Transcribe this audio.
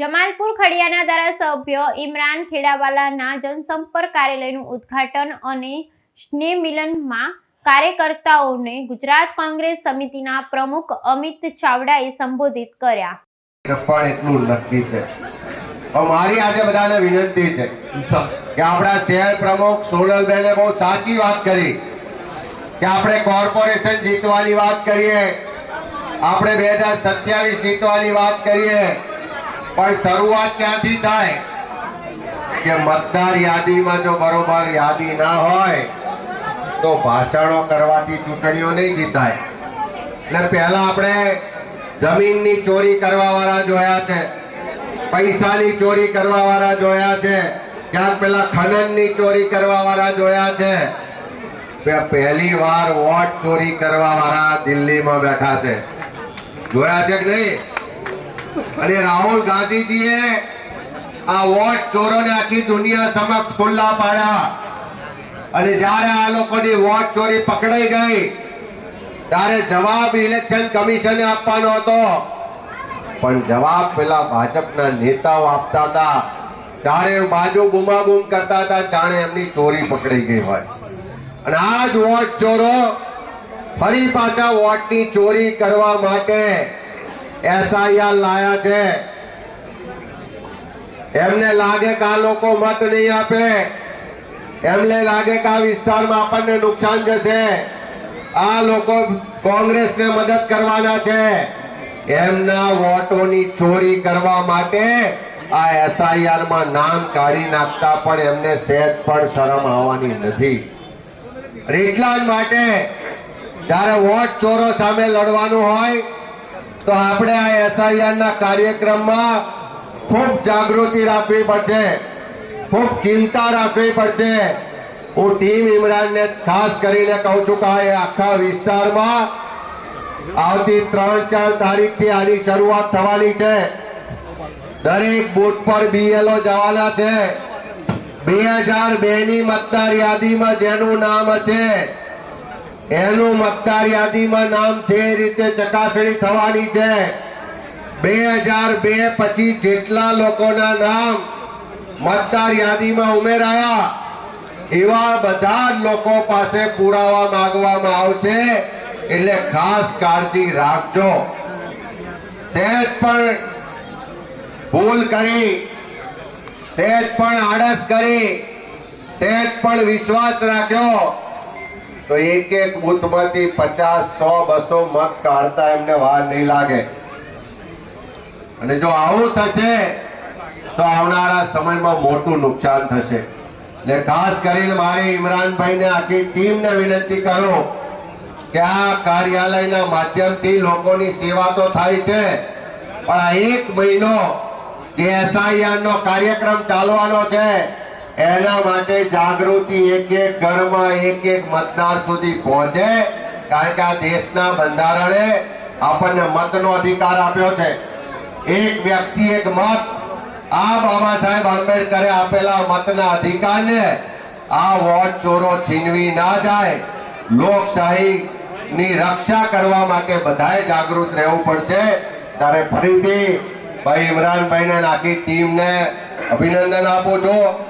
જમાલપુર ખડિયાના ધારાસભ્ય ઇમરાન ખેડાવાલાના જનસંપર્ક કાર્યાલયનું ઉદ્ઘાટન અને સ્નેહમિલનમાં કાર્યકર્તાઓને ગુજરાત કોંગ્રેસ સમિતિના પ્રમુખ અમિત ચાવડાએ સંબોધિત કર્યા. વિનંતી છે આપણા શહેર પ્રમુખ સોનલબેને બહુ સાચી વાત કરી. આપણે કોર્પોરેશન જીતવાની વાત કરીએ. આપણે બે હજાર સત્યાવીસ જીતવાની વાત કરીએ. પણ શરૂઆત ક્યાંથી થાય? કે મતદાર યાદીમાં જો બરોબર યાદી ના હોય, તો ભાષણો કરવાથી ચૂંટણીઓ નહીં જીતાય. એટલે પહેલા આપણે જમીનની ચોરી કરવા વાળા જોયા છે, પૈસાની ચોરી કરવા વાળા જોયા છે ક્યાંક પેલા ખનનની ચોરી કરવા વાળા જોયા છે. પહેલી વાર વોટ ચોરી કરવા વાળા દિલ્હીમાં બેઠા છે. જોયા છે કે નહીં? અને રાહુલ ગાંધીજીએ આ વોટ ચોરોને આખી દુનિયા સમક્ષ ખુલ્લા પાડ્યા. અને જ્યારે આ લોકોની વોટ ચોરી પકડાઈ ગઈ, ત્યારે જવાબ ઇલેક્શન કમિશને આપવાનો હતો. પણ જવાબ પેલા ભાજપના નેતાઓ આપતા હતા. ચારે બાજુ બૂમાબૂમ કરતા હતા, જાણે એમની ચોરી પકડાઈ ગઈ હોય. અને આ જ વોટ ચોરો ફરી પાછા વોટની ચોરી કરવા માટે એસઆઈઆર લાયા છે એમને લાગે કે આ લોકો મત નહીં આપે. એમને લાગે કે આ વિસ્તારમાં આપણને નુકસાન જશે. આ લોકો કોંગ્રેસને મદદ કરવાના છે. એમના વોટોની ચોરી કરવા માટે આ એસઆઈઆરમાં નામ કાઢી નાખતા પણ એમને સહેજ પણ શરમ આવવાની નથી. એટલા જ માટે જ્યારે વોટ ચોરો સામે લડવાનું હોય તો આપણે આ એસઆઈઆર ના કાર્યક્રમમાં ખૂબ જાગૃતિ રાખવી પડશે. ખૂબ ચિંતા રાખવી પડશે. હું ટીમ ઇમરાનને ખાસ કરીને કહું છું કે આ આખા વિસ્તારમાં આવતી ત્રણ ચાર તારીખથી આની શરૂઆત થવાની છે. દરેક બૂથ પર બીએલઓ જવાના છે. બે હજાર બે ની મતદાર યાદીમાં જેનું નામ હશે. એનું મતદાર યાદીમાં નામ છે, એ રીતે ચકાસણી થવાની છે. બે હજાર બે પછી જેટલા લોકોના નામ મતદાર યાદીમાં ઉમેરાયા, એવા બધા લોકો પાસે પુરાવા માંગવામાં આવશે, એટલે ખાસ કાળજી રાખજો. સહેજ પણ ભૂલ કરી સહેજ પણ આળસ કરી સહેજ પણ વિશ્વાસ રાખ્યો. તો એક એક બૂથમાંથી પચાસ, સો, બસો મત કાઢતા એમને વાર નહીં લાગે. અને જો આવું થશે, તો આવનારા સમયમાં મોટું નુકસાન થશે. એટલે ખાસ કરીને મારે ઇમરાનભાઈને, આખી ટીમને વિનંતી કરું કે આ કાર્યાલયના માધ્યમથી લોકોની સેવા તો થાય છે, પણ એક મહિનો જે SIR નો કાર્યક્રમ ચાલવાનો છે. એના માટે જાગૃતિ એક એક ઘરમાં એક એક મતદાર સુધી પહોંચે. કારણ કે આ દેશના બંધારણે આપણને મતનો અધિકાર આપ્યો છે. એક વ્યક્તિ, એક મત. આ બાબા સાહેબ આંબેડકરે આપેલા મતના અધિકારને આ વોટ ચોરો છીનવી ના જાય. લોકશાહી ની રક્ષા કરવા માટે બધાએ જાગૃત રહેવું પડશે. ત્યારે ફરીથી ભાઈ ઇમરાનભાઈને નાખી ટીમને અભિનંદન આપું છું.